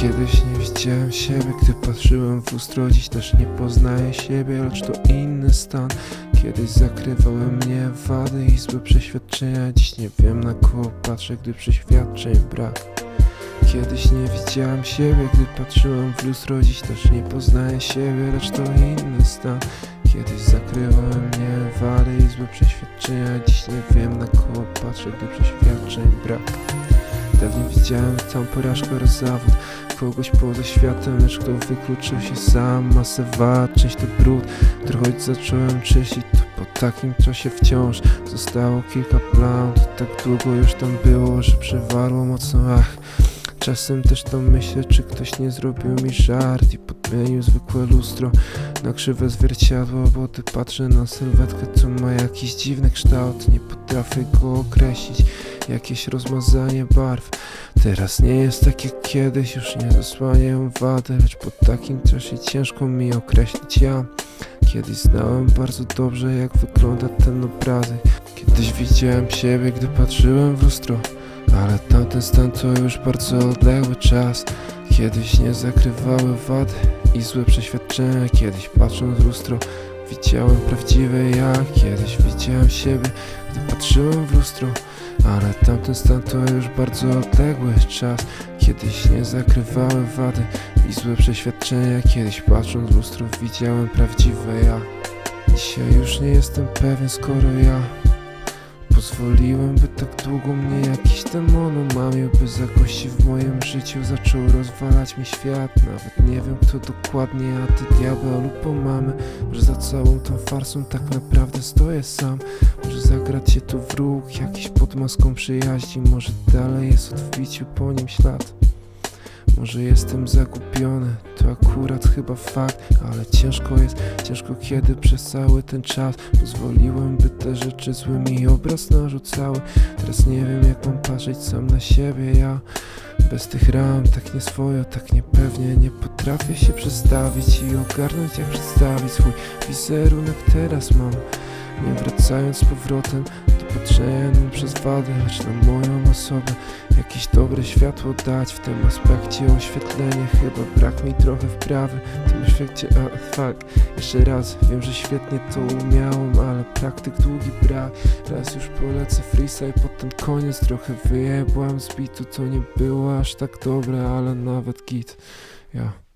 Kiedyś nie widziałem siebie, gdy patrzyłem w lustro Dziś też nie poznaję siebie, lecz to inny stan. Kiedyś zakrywały mnie wady i złe przeświadczenia Dziś nie wiem na kogo patrzę, gdy przeświadczeń brak. Kiedyś nie widziałem siebie, gdy patrzyłem w lustro Dziś też nie poznaję siebie, lecz to inny stan. Kiedyś zakrywały mnie wady i złe przeświadczenia Dziś nie wiem na kogo patrzę, gdy przeświadczeń brak. Dawniej widziałem tam porażkę oraz zawód Kogoś poza światem, lecz kto wykluczył się sam Masę część to brud. Który choć zacząłem czyścić To po takim czasie wciąż Zostało kilka plam tak długo już tam było, że przewarło mocno Ach, czasem też tam myślę Czy ktoś nie zrobił mi żart I podmienił zwykłe lustro Na krzywe zwierciadło Bo ty patrzę na sylwetkę Co ma jakiś dziwny kształt. Nie potrafię go określić. Jakieś rozmazanie barw. Teraz nie jest tak jak kiedyś, już nie zasłaniają wady Lecz po takim czasie ciężko mi określić. Ja Kiedyś znałem bardzo dobrze jak wygląda ten obrazek. Kiedyś widziałem siebie, gdy patrzyłem w lustro Ale tamten stan to już bardzo odległy czas. Kiedyś nie zakrywały wady i złe przeświadczenia. Kiedyś patrząc w lustro widziałem prawdziwe ja. Kiedyś widziałem siebie, gdy patrzyłem w lustro. Ale tamten stan to już bardzo odległy czas. Kiedyś nie zakrywały wady i złe przeświadczenia. Kiedyś patrząc w lustro widziałem prawdziwe ja. Dzisiaj już nie jestem pewien skoro ja Pozwoliłem, by tak długo mnie jakiś demon omamił By z jakości w moim życiu zaczął rozwalać mi świat. Nawet nie wiem kto dokładnie, a ty diabeł lub pomamy Że za całą tą farsą tak naprawdę stoję sam. Może zagrać się tu wróg, jakiś pod maską przyjaźni Może dalej jest odbiciu po nim ślad może jestem zagubiony, to akurat chyba fakt Ale ciężko jest, ciężko kiedy przez cały ten czas Pozwoliłem, by te rzeczy zły mi obraz narzucały. Teraz nie wiem jak mam patrzeć sam na siebie ja Bez tych ram, tak nieswojo, tak niepewnie Nie potrafię się przestawić i ogarnąć jak przedstawić swój wizerunek. Teraz mam Nie wracając z powrotem na przez wady Lecz na moją osobę. Jakieś dobre światło dać w tym aspekcie. Oświetlenie Chyba brak mi trochę wprawy w tym efekcie, a fuck Jeszcze raz, wiem, że świetnie to umiałem, ale praktyk długi brak. Raz już polecę freestyle, potem koniec. Trochę wyjebłem z bitu, to nie było aż tak dobre, ale nawet git. Ja